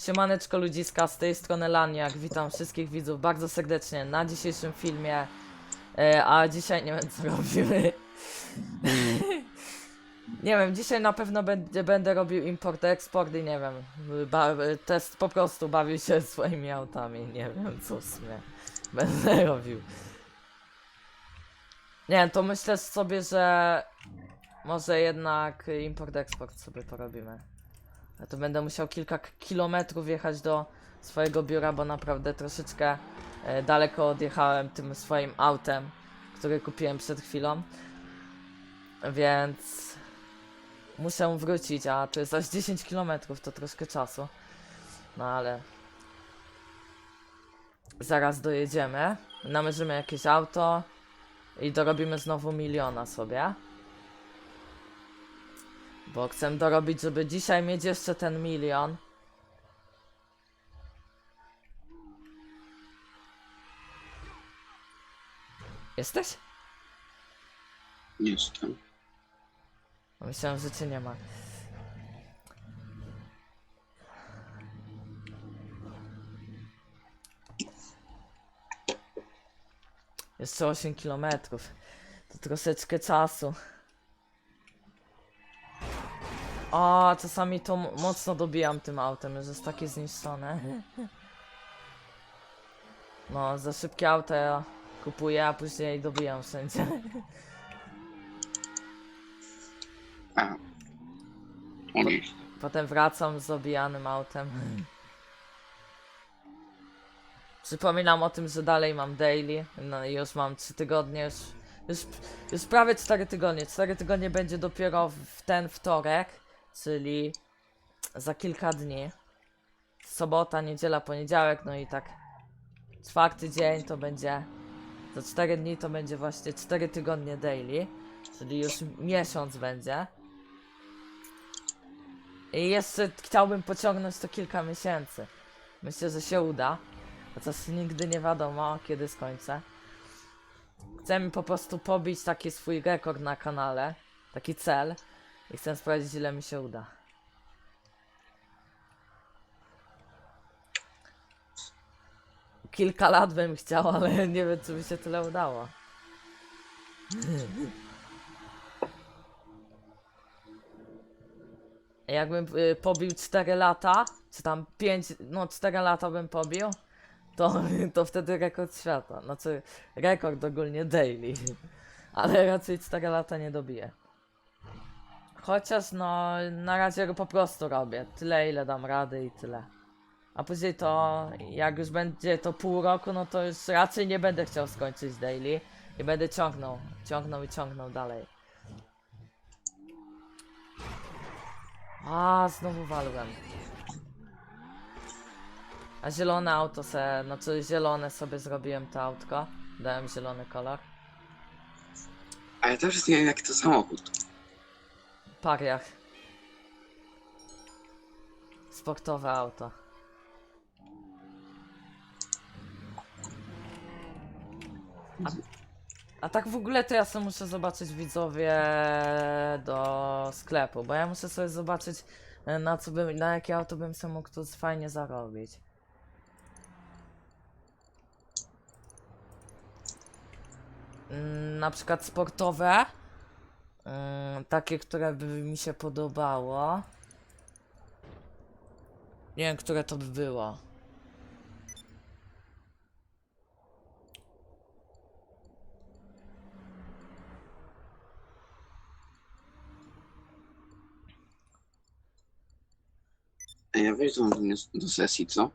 Siemaneczko ludziska, z tej strony Laniak, witam wszystkich widzów bardzo serdecznie na dzisiejszym filmie, e, a dzisiaj nie wiem co robimy. nie wiem, dzisiaj na pewno będę, będę robił import-eksport i nie wiem, ba, test po prostu bawił się swoimi autami, nie wiem co w sumie będę robił. Nie, to myślę sobie, że może jednak import-eksport sobie porobimy. Ja to będę musiał kilka kilometrów jechać do swojego biura, bo naprawdę troszeczkę e, daleko odjechałem tym swoim autem, który kupiłem przed chwilą. Więc muszę wrócić, a to jest aż 10 kilometrów, to troszkę czasu. No ale zaraz dojedziemy, namierzymy jakieś auto i dorobimy znowu miliona sobie. Bo chcę dorobić, żeby dzisiaj mieć jeszcze ten milion. Jesteś? Jestem. Myślałem, że cię nie ma. Jeszcze 8 kilometrów. To troszeczkę czasu. O, czasami to mocno dobijam tym autem, że jest takie zniszczone. No, za szybkie auto ja kupuję, a później dobijam wszędzie. A. On jest. Potem wracam z obijanym autem. Przypominam o tym, że dalej mam daily. No i już mam 3 tygodnie, już, już, już prawie 4 tygodnie. 4 tygodnie będzie dopiero w ten wtorek, czyli za kilka dni. Sobota, niedziela, poniedziałek, no i tak czwarty dzień to będzie. Za 4 dni to będzie właśnie 4 tygodnie daily, czyli już miesiąc będzie. I jeszcze chciałbym pociągnąć to kilka miesięcy. Myślę, że się uda. Chociaż nigdy nie wiadomo, kiedy skończę. Chcę po prostu pobić taki swój rekord na kanale. Taki cel. I chcę sprawdzić, ile mi się uda. Kilka lat bym chciał, ale nie wiem, czy mi się tyle udało. Jakbym y, pobił 4 lata, czy tam 5, no 4 lata bym pobił, to, to wtedy rekord świata. Znaczy, rekord ogólnie daily. Ale raczej 4 lata nie dobiję. Chociaż no, na razie go po prostu robię. Tyle, ile dam rady i tyle. A później to, jak już będzie to pół roku, no to już raczej nie będę chciał skończyć daily. I będę ciągnął, ciągnął i ciągnął dalej. A, znowu walłem. A zielone auto se, znaczy zielone sobie zrobiłem to autko. Dałem zielony kolor. A ja też nie wiem to samochód. Pariach. Sportowe auto. A, a tak w ogóle to ja sobie muszę zobaczyć widzowie do sklepu, bo ja muszę sobie zobaczyć e, na co bym, na jakie auto bym sobie mógł tu fajnie zarobić. Mm, Na przykład sportowe. Takie, które by mi się podobało. Nie wiem, które to by było. A ja wejdę do, mnie do sesji, co?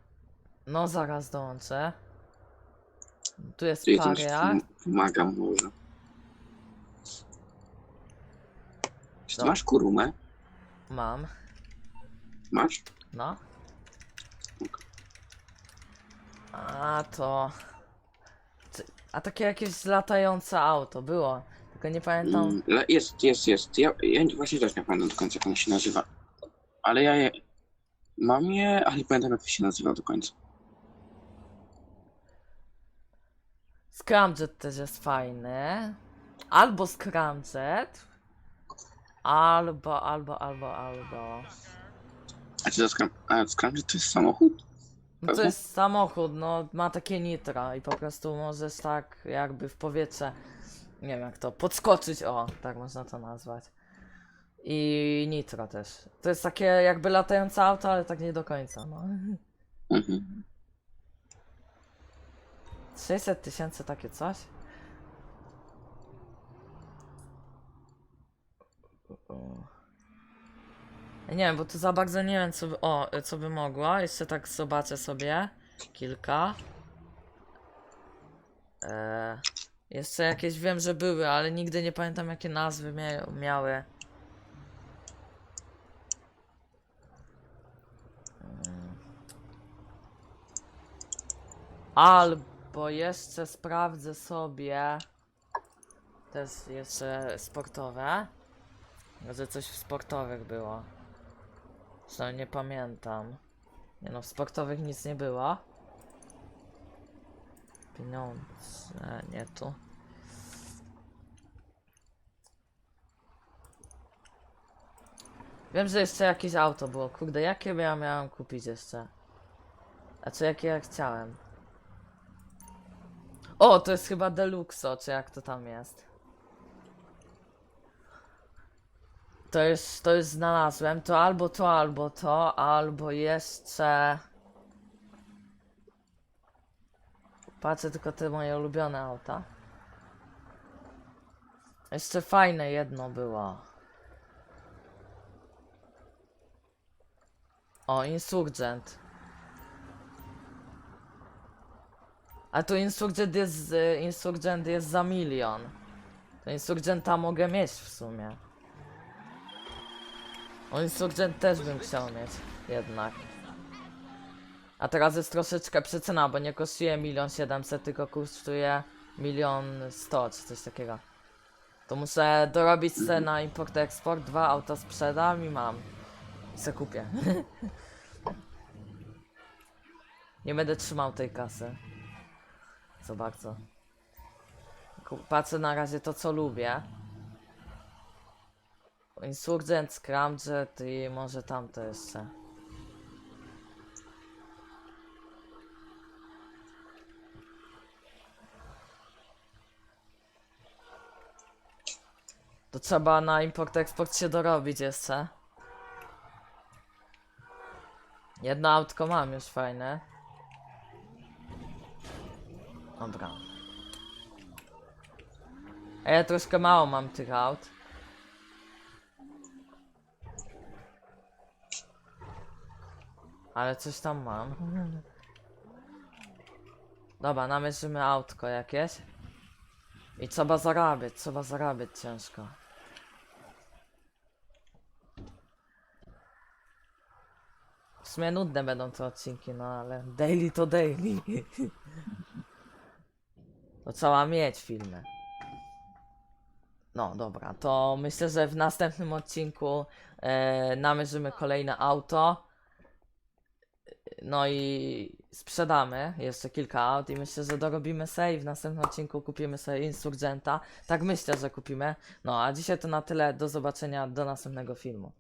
No, zaraz dołączę. Tu jest Czy ja tam paria. pomagam może. Czy ty No. masz kurumę? Mam. Masz? No. A to. Ty- A takie jakieś latające auto było. Tylko nie pamiętam. Mm, le- jest, jest, jest. Ja, ja właśnie też nie pamiętam do końca jak ona się nazywa. Ale ja je... Mam je, ale nie pamiętam jak to się nazywa do końca. Scramjet też jest fajny. Albo Scramjet. Albo, albo, albo, albo. A czy to skram... A skram, że to jest samochód? No to Pewnie? jest samochód, no ma takie nitro i po prostu możesz tak jakby w powietrze, nie wiem jak to, podskoczyć, o, tak można to nazwać. I nitro też. To jest takie jakby latające auto, ale tak nie do końca, no. Mhm. 600 tysięcy takie coś? O. Ja Nie wiem, bo tu za bardzo nie wiem, co by, o, co by mogło. Jeszcze tak zobaczę sobie. Kilka. Eee, jeszcze jakieś wiem, że były, ale nigdy nie pamiętam, jakie nazwy mia miały. Mm. Albo jeszcze sprawdzę sobie też jeszcze sportowe. Może coś w sportowych było. Zresztą nie pamiętam. Nie no, w sportowych nic nie było. Pieniądze, nie tu. Wiem, że jeszcze jakieś auto było. Kurde, jakie ja miałem kupić jeszcze? A co jakie ja chciałem? O, to jest chyba Deluxo, czy jak to tam jest. To już, to już znalazłem. To albo to, albo to, albo jeszcze... Patrzę tylko te moje ulubione auta. Jeszcze fajne jedno było. O, Insurgent. A tu Insurgent jest, y, Insurgent jest za milion. To Insurgenta mogę mieć w sumie. O, Insurgent też bym chciał mieć, jednak. A teraz jest troszeczkę przecena, bo nie kosztuje milion siedemset, tylko kosztuje milion sto, czy coś takiego. To muszę dorobić se na import-eksport, dwa auta sprzedam i mam. I se kupię. nie będę trzymał tej kasy. Co bardzo. Patrzę na razie to, co lubię. Insurgent, Scramjet i może tamto jeszcze. To trzeba na import-eksport się dorobić jeszcze. Jedno autko mam już fajne. Dobra. A ja troszkę mało mam tych aut. Ale coś tam mam. Dobra, namierzymy autko jakieś. I trzeba zarabiać, trzeba zarabiać ciężko. W sumie nudne będą te odcinki, no ale daily to daily. To trzeba mieć filmy. No dobra, to myślę, że w następnym odcinku e, namierzymy kolejne auto. No i sprzedamy jeszcze kilka aut i myślę, że dorobimy i w następnym odcinku kupimy sobie Insurgenta. Tak myślę, że kupimy. No a dzisiaj to na tyle. Do zobaczenia do następnego filmu.